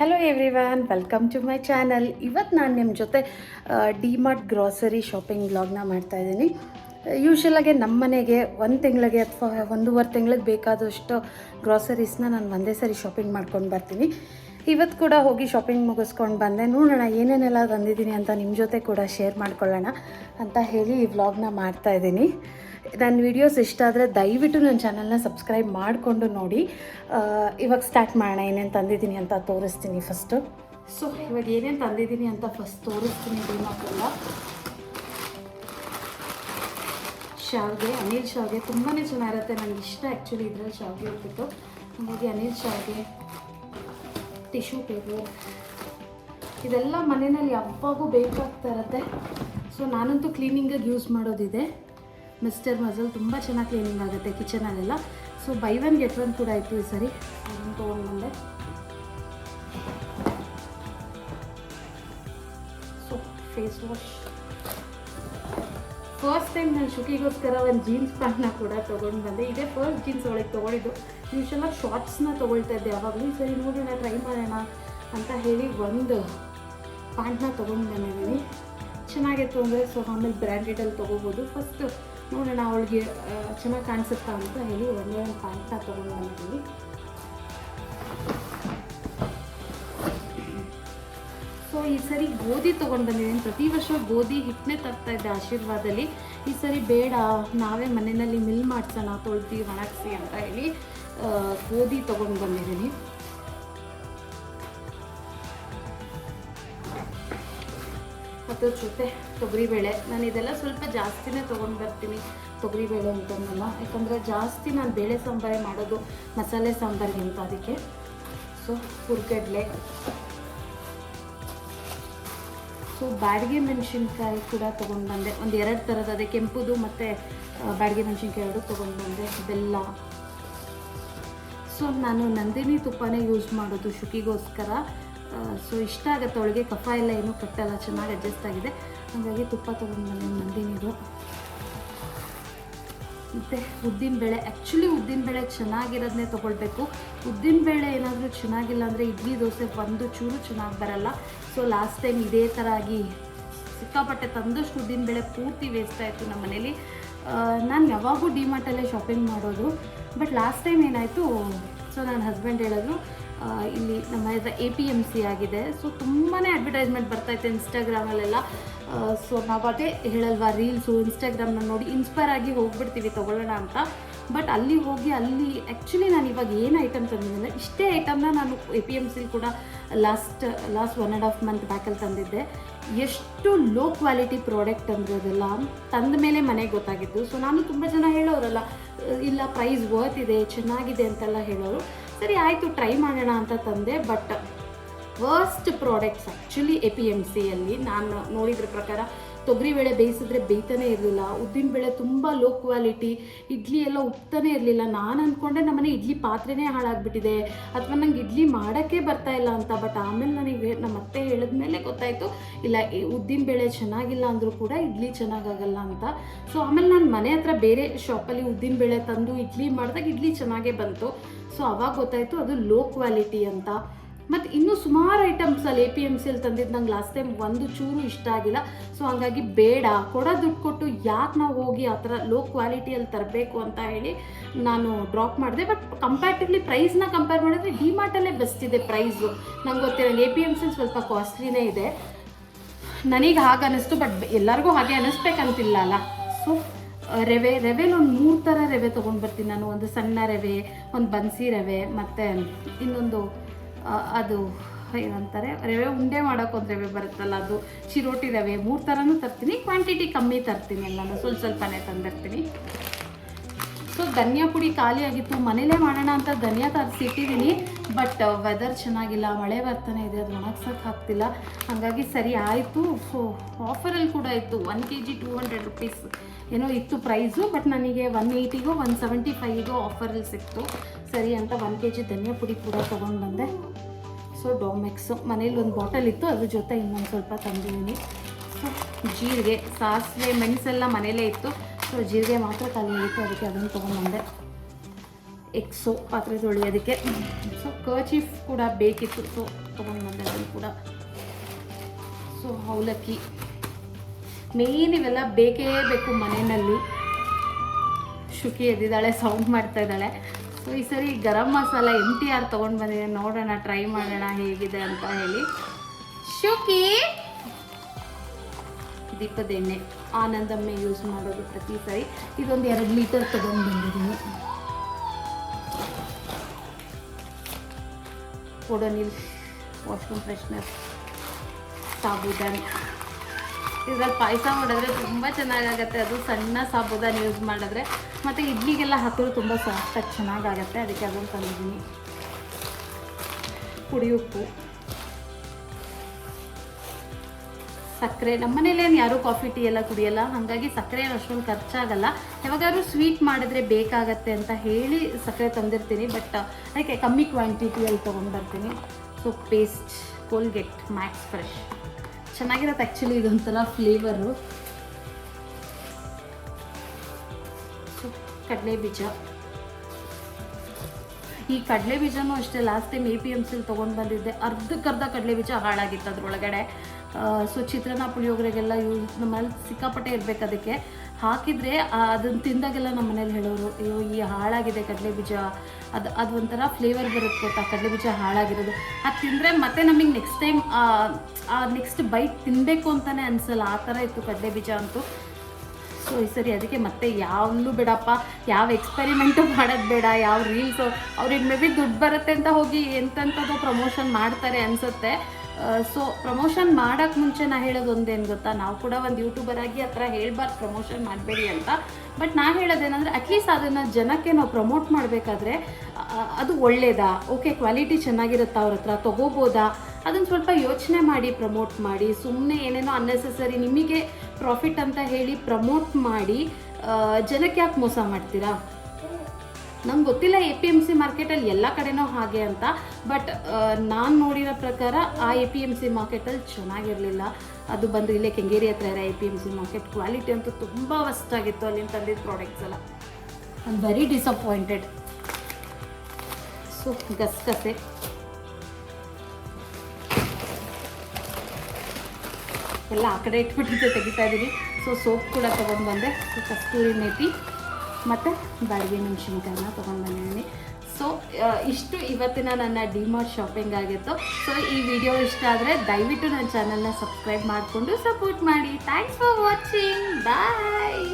Hello everyone welcome to my channel ಇವತ್ತು ನಾನು ನಿಮ್ಮ ಜೊತೆ ಡಿಮಾರ್ಟ್ ಗ್ರಾಸರಿ ಶಾಪಿಂಗ್ ವ್ಲಾಗ್ನ ಮಾಡ್ತಾಯಿದ್ದೀನಿ ಯೂಶ್ವಲಾಗಿ ನಮ್ಮ ಮನೆಗೆ ಒಂದು ತಿಂಗಳಿಗೆ ಅಥವಾ ಒಂದೂವರೆ ತಿಂಗಳಿಗೆ ಬೇಕಾದಷ್ಟು ಗ್ರಾಸರೀಸ್ನ ನಾನು ಒಂದೇ ಸರಿ ಶಾಪಿಂಗ್ ಮಾಡ್ಕೊಂಡು ಬರ್ತೀನಿ. ಇವತ್ತು ಕೂಡ ಹೋಗಿ ಶಾಪಿಂಗ್ ಮುಗಿಸ್ಕೊಂಡು ಬಂದೆ. ನೋಡೋಣ ಏನೇನೆಲ್ಲ ತಂದಿದ್ದೀನಿ ಅಂತ ನಿಮ್ಮ ಜೊತೆ ಕೂಡ ಶೇರ್ ಮಾಡ್ಕೊಳ್ಳೋಣ ಅಂತ ಹೇಳಿ ಈ ವ್ಲಾಗ್ನ ಮಾಡ್ತಾಯಿದ್ದೀನಿ ನನ್ನ ವೀಡಿಯೋಸ್ ಇಷ್ಟ ಆದರೆ ದಯವಿಟ್ಟು ನನ್ನ ಚಾನಲ್ನ ಸಬ್ಸ್ಕ್ರೈಬ್ ಮಾಡಿಕೊಂಡು ನೋಡಿ. ಇವಾಗ ಸ್ಟಾರ್ಟ್ ಮಾಡೋಣ, ಏನೇನು ತಂದಿದ್ದೀನಿ ಅಂತ ತೋರಿಸ್ತೀನಿ ಫಸ್ಟು ಸೊ ಇವಾಗ ಏನೇನು ತಂದಿದ್ದೀನಿ ಅಂತ ಫಸ್ಟ್ ತೋರಿಸ್ತೀನಿ ಮಕ್ಕಳ. ಶಾವಿಗೆ, ಅನಿಲ್ ಶಾವಿಗೆ ತುಂಬಾ ಚೆನ್ನಾಗಿರುತ್ತೆ. ನನಗೆ ಇಷ್ಟ ಆ್ಯಕ್ಚುಲಿ ಇದರಲ್ಲಿ ಶಾವಿಗೆ ಹೋಗ್ಬಿಟ್ಟು ಹಾಗಾಗಿ ಅನಿಲ್ ಶಾವಿಗೆ ಟಿಶ್ಯೂ ಪೇಪರ್ ಇದೆಲ್ಲ ಮನೆಯಲ್ಲಿ ಯಾವಾಗೂ ಬೇಕಾಗ್ತಾ ಇರುತ್ತೆ. ಸೊ ನಾನಂತೂ ಕ್ಲೀನಿಂಗಾಗಿ ಯೂಸ್ ಮಾಡೋದಿದೆ. ಮಿಸ್ಟರ್ ಮಜಲ್ ತುಂಬ ಚೆನ್ನಾಗಿ ಕ್ಲೀನಿಂಗ್ ಆಗುತ್ತೆ ಕಿಚನಲ್ಲೆಲ್ಲ so buy one get one ಕೂಡ ಇತ್ತು ಈ ಸರಿ. ಅದನ್ನು ತೊಗೊಂಡ್ಬಂದೆ so face wash first time ನಾನು ಶುಕಿಗೋಸ್ಕರ ಒಂದು ಜೀನ್ಸ್ ಪ್ಯಾಂಟ್ನ ಕೂಡ ತೊಗೊಂಡು ಬಂದೆ. ಇದೇ ಫಸ್ಟ್ ಜೀನ್ಸ್ ಒಳಗೆ ತೊಗೊಂಡಿದ್ದು. ಯೂಶಲಾಗಿ ಶಾರ್ಟ್ಸ್ನ ತೊಗೊಳ್ತಾ ಇದ್ದೆ ಯಾವಾಗಲೂ. ಈ ಸರಿ ನೋಡೋಣ ಟ್ರೈ ಮಾಡೋಣ ಅಂತ ಹೇಳಿ ಒಂದು ಪ್ಯಾಂಟ್ನ ತೊಗೊಂಡು ಬಂದಿದ್ದೀನಿ. ಚೆನ್ನಾಗಿತ್ತು ಅಂದರೆ ಸೊ ಆಮೇಲೆ ಬ್ರ್ಯಾಂಡೆಡಲ್ಲಿ ತೊಗೋಬೋದು. ಫಸ್ಟ್ ನೋಡೋಣ ಅವಳಿಗೆ ಚೆನ್ನಾಗಿ ಕಾಣಿಸುತ್ತಾ ಅಂತ ಹೇಳಿ ಒಂದೇ ಪ್ಯಾಂಟ್ನ ತೊಗೊಂಡು ಬಂದಿದ್ದೀನಿ ಸೊ ಈ ಸರಿ ಗೋಧಿ ತೊಗೊಂಡು ಬಂದಿದ್ದೀನಿ. ಪ್ರತಿ ವರ್ಷ ಗೋಧಿ ಹಿಟ್ಟನ್ನೇ ತರ್ತಾ ಇದ್ದೆ ಆಶೀರ್ವಾದಲ್ಲಿ. ಈ ಸರಿ ಬೇಡ, ನಾವೇ ಮನೆಯಲ್ಲಿ ಮಿಲ್ ಮಾಡ್ಸೋಣ, ತೊಳ್ದು ಒಣಗಿಸಿ ಅಂತ ಹೇಳಿ ಗೋಧಿ ತೊಗೊಂಡು ಬಂದಿದ್ದೀನಿ. ಅದ್ರ ಜೊತೆ ತೊಗರಿಬೇಳೆ. ನಾನು ಇದೆಲ್ಲ ಸ್ವಲ್ಪ ಜಾಸ್ತಿನೇ ತೊಗೊಂಡು ಬರ್ತೀನಿ ತೊಗರಿಬೇಳೆ ಅಂತಂದಲ್ಲ. ಯಾಕಂದರೆ ಜಾಸ್ತಿ ನಾನು ಬೇಳೆ ಸಾಂಬಾರೇ ಮಾಡೋದು, ಮಸಾಲೆ ಸಾಂಬಾರಿಗಿಂತ ಅದಕ್ಕೆ. ಸೊ ಹುರ್ಗಡ್ಲೆ. ಸೊ ಬಾಡಿಗೆ ಮೆಣಸಿನ್ಕಾಯಿ ಕೂಡ ತೊಗೊಂಡು ಬಂದೆ. ಒಂದು ಎರಡು ಥರದ ಅದೇ ಕೆಂಪುದು ಮತ್ತು ಬಾಡಿಗೆ ಮೆಣಸಿನ್ಕಾಯಿ ಎರಡು ತೊಗೊಂಡು ಬಂದೆ. ಬೆಲ್ಲ. ಸೊ ನಾನು ನಂದಿನಿ ತುಪ್ಪನೇ ಯೂಸ್ ಮಾಡೋದು ಶುಕಿಗೋಸ್ಕರ ಸೊ ಇಷ್ಟ ಆಗುತ್ತೆ ಅವಳಿಗೆ. ಕಫ ಎಲ್ಲ ಏನೂ ಕಟ್ಟಲ್ಲ ಚೆನ್ನಾಗಿ ಅಡ್ಜಸ್ಟ್ ಆಗಿದೆ. ಹಾಗಾಗಿ ತುಪ್ಪ ತೊಗೊಂಡು ಬಂದೆ ನಂದಿನಿದು ಮತ್ತು ಉದ್ದಿನಬೇಳೆ ಆ್ಯಕ್ಚುಲಿ ಉದ್ದಿನಬೇಳೆ ಚೆನ್ನಾಗಿರೋದನ್ನೇ ತೊಗೊಳ್ಬೇಕು. ಉದ್ದಿನಬೇಳೆ ಏನಾದರೂ ಚೆನ್ನಾಗಿಲ್ಲ ಅಂದರೆ ಇಡ್ಲಿ, ದೋಸೆ ಒಂದು ಚೂರು ಚೆನ್ನಾಗಿ ಬರಲ್ಲ. ಸೊ ಲಾಸ್ಟ್ ಟೈಮ್ ಇದೇ ಥರ ಆಗಿ ಸಿಕ್ಕಾಪಟ್ಟೆ ತಂದಷ್ಟು ಉದ್ದಿನಬೇಳೆ ಪೂರ್ತಿ ವೇಸ್ಟ್ ಆಯಿತು ನಮ್ಮ ಮನೇಲಿ. ನಾನು ಯಾವಾಗೂ ಡಿಮಾರ್ಟಲ್ಲೇ ಶಾಪಿಂಗ್ ಮಾಡೋದು. ಬಟ್ ಲಾಸ್ಟ್ ಟೈಮ್ ಏನಾಯಿತು ಸೊ ನನ್ನ ಹಸ್ಬೆಂಡ್ ಹೇಳಿದ್ರು ಇಲ್ಲಿ ನಮ್ಮ ಎ ಪಿ ಎಂ ಸಿ ಆಗಿದೆ. ಸೊ ತುಂಬಾ ಅಡ್ವರ್ಟೈಸ್ಮೆಂಟ್ ಬರ್ತಾಯಿತ್ತು ಇನ್ಸ್ಟಾಗ್ರಾಮಲ್ಲೆಲ್ಲ ಸೊ ನಾವು ಅದೇ ಹೇಳಲ್ವಾ ರೀಲ್ಸು ಇನ್ಸ್ಟಾಗ್ರಾಮ್ನ ನೋಡಿ ಇನ್ಸ್ಪೈರ್ ಆಗಿ ಹೋಗ್ಬಿಡ್ತೀವಿ, ತೊಗೊಳ್ಳೋಣ ಅಂತ. ಬಟ್ ಅಲ್ಲಿ ಹೋಗಿ, ಅಲ್ಲಿ ಆ್ಯಕ್ಚುಲಿ ನಾನು ಇವಾಗ ಏನು ಐಟಮ್ ತಂದಿದ್ದೆ ಇಷ್ಟೇ ಐಟಮ್ನ ನಾನು ಎ ಪಿ ಎಂ ಸಿಲಿ ಕೂಡ last last one and half month ಬ್ಯಾಕಲ್ಲಿ ತಂದಿದ್ದೆ. ಎಷ್ಟು ಲೋ ಕ್ವಾಲಿಟಿ ಪ್ರಾಡಕ್ಟ್ ಅಂದರೆ ಅದೆಲ್ಲ, ತಂದ ಮೇಲೆ ಮನೆಗೆ ಗೊತ್ತಾಗಿದ್ದು. ಸೊ ನಾನು ತುಂಬ ಜನ ಹೇಳೋರಲ್ಲ ಇಲ್ಲ ಪ್ರೈಸ್ ವರ್ತ್ ಇದೆ, ಚೆನ್ನಾಗಿದೆ ಅಂತೆಲ್ಲ ಹೇಳೋರು, ಸರಿ, ಆಯಿತು ಟ್ರೈ ಮಾಡೋಣ ಅಂತ ತಂದೆ but worst products actually A P M ಸಿಯಲ್ಲಿ ನಾನು ನೋಡಿದ್ರ ಪ್ರಕಾರ ತೊಗರಿಬೇಳೆ ಬೇಯಿಸಿದ್ರೆ ಬೇಯ್ತಾನೆ ಇರಲಿಲ್ಲ. ಉದ್ದಿನಬೇಳೆ ತುಂಬ ಲೋ ಕ್ವಾಲಿಟಿ ಇಡ್ಲಿ ಎಲ್ಲ ಉಪ್ತಾನೆ ಇರಲಿಲ್ಲ. ನಾನು ಅಂದ್ಕೊಂಡೆ ನಮ್ಮನೆ ಇಡ್ಲಿ ಪಾತ್ರೆನೇ ಹಾಳಾಗ್ಬಿಟ್ಟಿದೆ. ಅಥವಾ ನಂಗೆ ಇಡ್ಲಿ ಮಾಡೋಕ್ಕೆ ಬರ್ತಾ ಇಲ್ಲ ಅಂತ ಬಟ್ ಆಮೇಲೆ ನನಗೆ ನಮ್ಮ ಅತ್ತೆ ಹೇಳಿದ್ಮೇಲೆ ಗೊತ್ತಾಯಿತು, ಇಲ್ಲ, ಈ ಉದ್ದಿನಬೇಳೆ ಚೆನ್ನಾಗಿಲ್ಲ ಅಂದರೂ ಕೂಡ ಇಡ್ಲಿ ಚೆನ್ನಾಗಾಗಲ್ಲ ಅಂತ. ಸೊ ಆಮೇಲೆ ನಾನು ಮನೆ ಹತ್ರ ಬೇರೆ ಶಾಪಲ್ಲಿ ಉದ್ದಿನಬೇಳೆ ತಂದು ಇಡ್ಲಿ ಮಾಡಿದಾಗ ಇಡ್ಲಿ ಚೆನ್ನಾಗೇ ಬಂತು. ಸೊ ಅವಾಗ ಗೊತ್ತಾಯಿತು ಅದು ಲೋ ಕ್ವಾಲಿಟಿ ಅಂತ. ಮತ್ತು ಇನ್ನೂ ಸುಮಾರು ಐಟಮ್ಸ್ ಅಲ್ಲಿ ಎ ಪಿ ಎಂ ಸಿಯಲ್ಲಿ ತಂದಿದ್ದು ನಂಗೆ ಲಾಸ್ಟ್ ಟೈಮ್ ಒಂದು ಚೂರು ಇಷ್ಟ ಆಗಿಲ್ಲ. ಸೊ ಹಂಗಾಗಿ ಬೇಡ. ಕೊಡೋ ದುಡ್ಡು ಕೊಟ್ಟು ಯಾಕೆ ನಾವು ಹೋಗಿ ಆ ಥರ ಲೋ ಕ್ವಾಲಿಟಿಯಲ್ಲಿ ತರಬೇಕು ಅಂತ ಹೇಳಿ ನಾನು ಡ್ರಾಪ್ ಮಾಡಿದೆ. ಬಟ್ ಕಂಪ್ಯಾರ್ಟಿವ್ಲಿ ಪ್ರೈಸ್ನ ಕಂಪೇರ್ ಮಾಡಿದ್ರೆ ಡಿಮಾರ್ಟಲ್ಲೇ ಬೆಸ್ಟ್ ಇದೆ ಪ್ರೈಸು ನಂಗೆ ಗೊತ್ತಿರೋ ಎ ಪಿ ಎಂ ಸಿಲ್ ಸ್ವಲ್ಪ ಕಾಸ್ಟ್ಲಿನೇ ಇದೆ. ನನಗೆ ಹಾಗೆ ಅನ್ನಿಸ್ತು ಬಟ್ ಎಲ್ಲರಿಗೂ ಹಾಗೆ ಅನ್ನಿಸ್ಬೇಕಂತಿಲ್ಲ ಅಲ್ಲ. ಸೊ ರವೆ, ರವೆಲಿ ಒಂದು ಮೂರು ಥರ ರವೆ ತೊಗೊಂಡು ಬರ್ತೀನಿ ನಾನು. ಒಂದು ಸಣ್ಣ ರವೆ, ಒಂದು ಬನ್ಸಿ ರವೆ, ಮತ್ತು ಇನ್ನೊಂದು ಅದು ಏನಂತಾರೆ, ರವೆ ಉಂಡೆ ಮಾಡೋಕ್ಕೊಂದು ರವೆ ಬರುತ್ತಲ್ಲ, ಅದು ಚಿರೋಟಿ ರವೆ, ಮೂರು ಥರನೂ ತರ್ತೀನಿ ಕ್ವಾಂಟಿಟಿ ಕಮ್ಮಿ ತರ್ತೀನಿ ಎಲ್ಲನೂ, ಸ್ವಲ್ಪ ಸ್ವಲ್ಪನೇ ತಂದಿರ್ತೀನಿ. ಸೊ ಧನಿಯಾ ಪುಡಿ ಖಾಲಿ ಆಗಿತ್ತು, ಮನೇಲೇ ಮಾಡೋಣ ಅಂತ ಧನಿಯಾ ತರಿಸಿಟ್ಟಿದ್ದೀನಿ ಬಟ್ ವೆದರ್ ಚೆನ್ನಾಗಿಲ್ಲ, ಮಳೆ ಬರ್ತಾನೆ ಇದೆ, ಅದು ಒಣಗ್ಸೋಕೆ ಆಗ್ತಿಲ್ಲ. ಹಾಗಾಗಿ ಸರಿ ಆಯಿತು ಸೊ ಆಫರಲ್ಲಿ ಕೂಡ ಇತ್ತು one K G two hundred rupees ಏನೋ ಇತ್ತು ಪ್ರೈಸು ಬಟ್ ನನಗೆ ಒನ್ ಏಯ್ಟಿಗೋ ಒನ್ ಸೆವೆಂಟಿ ಫೈವ್ಗೋ ಆಫರಲ್ಲಿ ಸಿಕ್ತು. ಸರಿ ಅಂತ ಒನ್ ಕೆ ಜಿ ಧನಿಯಾ ಪುಡಿ ಕೂಡ ತೊಗೊಂಡು ಬಂದೆ. ಸೊ ಡೊಮೆಕ್ಸು ಮನೇಲಿ ಒಂದು ಬಾಟಲ್ ಇತ್ತು, ಅದ್ರ ಜೊತೆ ಇನ್ನೊಂದು ಸ್ವಲ್ಪ ತಂದಿದ್ದೀನಿ. ಸೊ ಜೀರಿಗೆ, ಸಾಸಿವೆ, ಮೆಣಸೆಲ್ಲ ಮನೇಲೇ ಇತ್ತು. ಸೊ ಜೀರಿಗೆ ಮಾತ್ರ ಖಾಲಿ ಅದಕ್ಕೆ ಅದನ್ನು ತೊಗೊಂಡ್ಬಂದೆ ಎಕ್ಸೋ ಪಾತ್ರೆ ತೊಳೆಯೋದಕ್ಕೆ ಸೊ ಕರ್ಚೀಫ್ ಕೂಡ ಬೇಕಿತ್ತು ಸೊ ತೊಗೊಂಡು ಬಂದೆ ಅದನ್ನು ಕೂಡ. ಸೊ ಅವಲಕ್ಕಿ. ಮೇನ್ ಇವೆಲ್ಲ ಬೇಕೇ ಬೇಕು ಮನೆಯಲ್ಲಿ. ಶುಕಿ ಎದ್ದಿದ್ದಾಳೆ ಸೌಂಡ್ ಮಾಡ್ತಾ ಇದ್ದಾಳೆ. ಸೊ ಈ ಸರಿ garam masala M T R ತೊಗೊಂಡು ಬಂದಿದೆ. ನೋಡೋಣ ಟ್ರೈ ಮಾಡೋಣ ಹೇಗಿದೆ ಅಂತ ಹೇಳಿ. ಶುಕಿ! ದೀಪದ ಎಣ್ಣೆ. ಆನಂದಮ್ಮೆ ಯೂಸ್ ಮಾಡೋದು ಪ್ರತಿ ಸರಿ. ಇದೊಂದು ಎರಡು ಲೀಟರ್ ತೊಗೊಂಡು ಬಂದಿದ್ದೀನಿ. ಕೊಡೋನಿಲ್ ವಾಶ್ರೂಮ್ ಫ್ರೆಶ್ನರ್ ಸಾಬೂದಾನಿ ಇದ್ರಲ್ಲಿ ಪಾಯಸ ಮಾಡಿದ್ರೆ ತುಂಬ ಚೆನ್ನಾಗಾಗತ್ತೆ. ಅದು ಸಣ್ಣ ಸಾಬುದಾನ ಯೂಸ್ ಮಾಡಿದ್ರೆ. ಮತ್ತು ಇಡ್ಲಿಗೆಲ್ಲ ಹಾಕೋದು ತುಂಬ ಸಾಫ್ಟಾಗಿ ಚೆನ್ನಾಗಾಗತ್ತೆ. ಅದಕ್ಕೆ ಅದನ್ನು ತಂದಿದ್ದೀನಿ. ಪುಡಿ ಉಪ್ಪು. ಸಕ್ಕರೆ. ನಮ್ಮ ಮನೇಲಿ ಏನು ಯಾರೂ ಕಾಫಿ ಟೀ ಎಲ್ಲ ಕುಡಿಯಲ್ಲ. ಹಾಗಾಗಿ ಸಕ್ಕರೆ ಅಷ್ಟೊಂದು ಖರ್ಚಾಗಲ್ಲ. ಯಾವಾಗಾದ್ರೂ ಸ್ವೀಟ್ ಮಾಡಿದ್ರೆ ಬೇಕಾಗತ್ತೆ ಅಂತ ಹೇಳಿ ಸಕ್ಕರೆ ತಂದಿರ್ತೀನಿ. ಬಟ್ ಅದಕ್ಕೆ ಕಮ್ಮಿ ಕ್ವಾಂಟಿಟಿಯಲ್ಲಿ ತೊಗೊಂಡ್ಬರ್ತೀನಿ so paste Colgate Max Fresh ಚೆನ್ನಾಗಿರುತ್ತೆ ಆ್ಯಕ್ಚುಲಿ ಇದೊಂಥರ ಫ್ಲೇವರು ಕಡಲೆ ಬೀಜ ಈ ಕಡಲೆ ಬೀಜನೂ ಅಷ್ಟೇ last time A P M ಸಿಲಿ ತೊಗೊಂಡು ಬಂದಿದ್ದೆ. ಅರ್ಧಕ್ಕರ್ಧ ಕಡಲೆ ಬೀಜ ಹಾಳಾಗಿತ್ತು ಅದ್ರೊಳಗಡೆ. ಸೊ ಚಿತ್ರಾನ್ನ ಪುಳಿಯೋಗರೆಗೆಲ್ಲ ಯೂಸ್ ನಮ್ಮಲ್ಲಿ ಸಿಕ್ಕಾಪಟ್ಟೆ ಇರಬೇಕು ಅದಕ್ಕೆ. ಹಾಕಿದರೆ ಅದನ್ನು ತಿಂದಾಗೆಲ್ಲ ನಮ್ಮ ಮನೇಲಿ ಹೇಳೋರು, ಅಯ್ಯೋ, ಈ ಹಾಳಾಗಿದೆ ಕಡಲೆ ಬೀಜ ಅದು ಅದು ಒಂಥರ ಫ್ಲೇವರ್ ಬರುತ್ತೆ ಗೊತ್ತಾ? ಕಡಲೆ ಬೀಜ ಹಾಳಾಗಿರೋದು. ಅದು ತಿಂದರೆ ಮತ್ತೆ ನಮಗೆ ನೆಕ್ಸ್ಟ್ ಟೈಮ್ ಆ ನೆಕ್ಸ್ಟ್ ಬೈಟ್ ತಿನ್ನಬೇಕು ಅಂತಲೇ ಅನಿಸಲ್ಲ. ಆ ಥರ ಇತ್ತು ಕಡಲೆ ಬೀಜ ಅಂತೂ. ಸೊ ಈ ಸರಿ ಅದಕ್ಕೆ ಮತ್ತೆ ಯಾವಲ್ಲೂ ಬೇಡಪ್ಪ. ಯಾವ ಎಕ್ಸ್ಪೆರಿಮೆಂಟು ಮಾಡೋದು ಬೇಡ. ಯಾವ ರೀಲ್ಸು ಅವ್ರಿಗೆ ಮೇ ಬಿ ದುಡ್ಡು ಬರುತ್ತೆ ಅಂತ ಹೋಗಿ ಎಂತೆಂಥದ್ದು ಪ್ರಮೋಷನ್ ಮಾಡ್ತಾರೆ ಅನಿಸುತ್ತೆ. ಸೊ ಪ್ರಮೋಷನ್ ಮಾಡೋಕ್ಕೆ ಮುಂಚೆ ನಾ ಹೇಳೋದು ಒಂದೇನು ಗೊತ್ತಾ? ನಾವು ಕೂಡ ಒಂದು ಯೂಟ್ಯೂಬರ್ ಆಗಿ ಆ ಥರ ಹೇಳ್ಬಾರ್ದು ಪ್ರಮೋಷನ್ ಮಾಡಬೇಡಿ ಅಂತ. ಬಟ್ ನಾ ಹೇಳೋದೇನೆಂದರೆ ಅಟ್ಲೀಸ್ಟ್ ಅದನ್ನು ಜನಕ್ಕೆ ನಾವು ಪ್ರಮೋಟ್ ಮಾಡಬೇಕಾದ್ರೆ ಅದು ಒಳ್ಳೇದಾ? ಓಕೆ ಕ್ವಾಲಿಟಿ ಚೆನ್ನಾಗಿರುತ್ತಾ ಅವ್ರ ಹತ್ರ? ತೊಗೋಬೋದಾ? ಅದನ್ನು ಸ್ವಲ್ಪ ಯೋಚನೆ ಮಾಡಿ ಪ್ರಮೋಟ್ ಮಾಡಿ ಸುಮ್ಮನೆ ಏನೇನೋ ಅನ್ನೆಸೆಸರಿ ನಿಮಗೆ ಪ್ರಾಫಿಟ್ ಅಂತ ಹೇಳಿ ಪ್ರಮೋಟ್ ಮಾಡಿ ಜನಕ್ಕೆ ಯಾಕೆ ಮೋಸ ಮಾಡ್ತೀರಾ? ನಂಗೆ ಗೊತ್ತಿಲ್ಲ ಎ ಪಿ ಎಂ ಸಿ ಮಾರ್ಕೆಟಲ್ಲಿ ಎಲ್ಲ ಕಡೆನೂ ಹಾಗೆ ಅಂತ ಬಟ್ ನಾನು ನೋಡಿರೋ ಪ್ರಕಾರ ಆ ಎ ಪಿ ಎಂ ಸಿ ಮಾರ್ಕೆಟಲ್ಲಿ ಚೆನ್ನಾಗಿರಲಿಲ್ಲ. ಅದು ಬಂದು ಇಲ್ಲೇ ಕೆಂಗೇರಿ ಹತ್ರ ಇರೋ A P M C market quality ಅಂತೂ ತುಂಬ ಆಗಿತ್ತು ಅಲ್ಲಿಂದ ತಂದಿದ್ದ ಪ್ರಾಡಕ್ಟ್ಸ್ ಎಲ್ಲ. ಐ ವೆರಿ ಡಿಸಪಾಯಿಂಟೆಡ್ ಸೊ ಗಸಗಸೆ. ಎಲ್ಲ ಆ ಕಡೆ ಇಟ್ಬಿಟ್ಟಿದ್ದೆ ತೆಗಿತಾ ಇದ್ದೀನಿ. ಸೊ ಸೋಪ್ ಕೂಡ ತೊಗೊಂಡು ಬಂದೆ. ಸೊ ಕಸ್ತೂರಿ ಮೇಥಿ ಮತ್ತು ಬಾಡಿಗೆ ಮೆಣಸಿನ್ಕಾಯನ್ನ ತೊಗೊಂಡು ಬಂದಿದ್ದೀನಿ. ಸೊ ಇಷ್ಟು ಇವತ್ತಿನ ನನ್ನ ಡಿಮಾರ್ಟ್ ಶಾಪಿಂಗ್ ಆಗಿತ್ತು. ಸೊ ಈ ವಿಡಿಯೋ ಇಷ್ಟ ಆದರೆ ದಯವಿಟ್ಟು ನನ್ನ ಚಾನಲ್ನ ಸಬ್ಸ್ಕ್ರೈಬ್ ಮಾಡಿಕೊಂಡು ಸಪೋರ್ಟ್ ಮಾಡಿ. Thanks for watching bye